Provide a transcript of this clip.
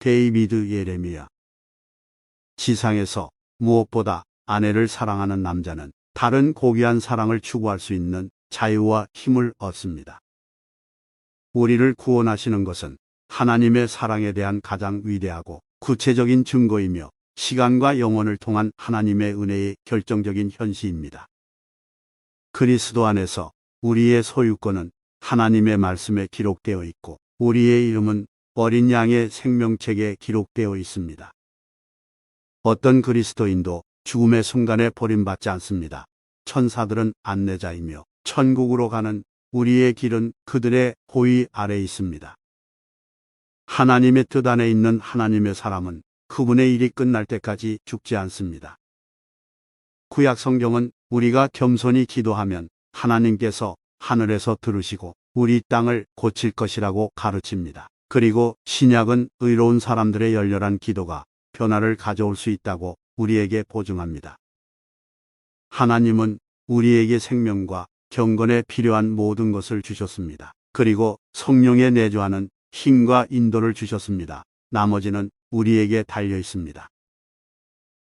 데이비드 예레미야. 지상에서 무엇보다 아내를 사랑하는 남자는 다른 고귀한 사랑을 추구할 수 있는 자유와 힘을 얻습니다. 우리를 구원하시는 것은 하나님의 사랑에 대한 가장 위대하고 구체적인 증거이며 시간과 영혼을 통한 하나님의 은혜의 결정적인 현시입니다. 그리스도 안에서 우리의 소유권은 하나님의 말씀에 기록되어 있고 우리의 이름은 어린 양의 생명책에 기록되어 있습니다. 어떤 그리스도인도 죽음의 순간에 버림받지 않습니다. 천사들은 안내자이며 천국으로 가는 우리의 길은 그들의 호의 아래 있습니다. 하나님의 뜻 안에 있는 하나님의 사람은 그분의 일이 끝날 때까지 죽지 않습니다. 구약 성경은 우리가 겸손히 기도하면 하나님께서 하늘에서 들으시고 우리 땅을 고칠 것이라고 가르칩니다. 그리고 신약은 의로운 사람들의 열렬한 기도가 변화를 가져올 수 있다고 우리에게 보증합니다. 하나님은 우리에게 생명과 경건에 필요한 모든 것을 주셨습니다. 그리고 성령에 내주하는 힘과 인도를 주셨습니다. 나머지는 우리에게 달려 있습니다.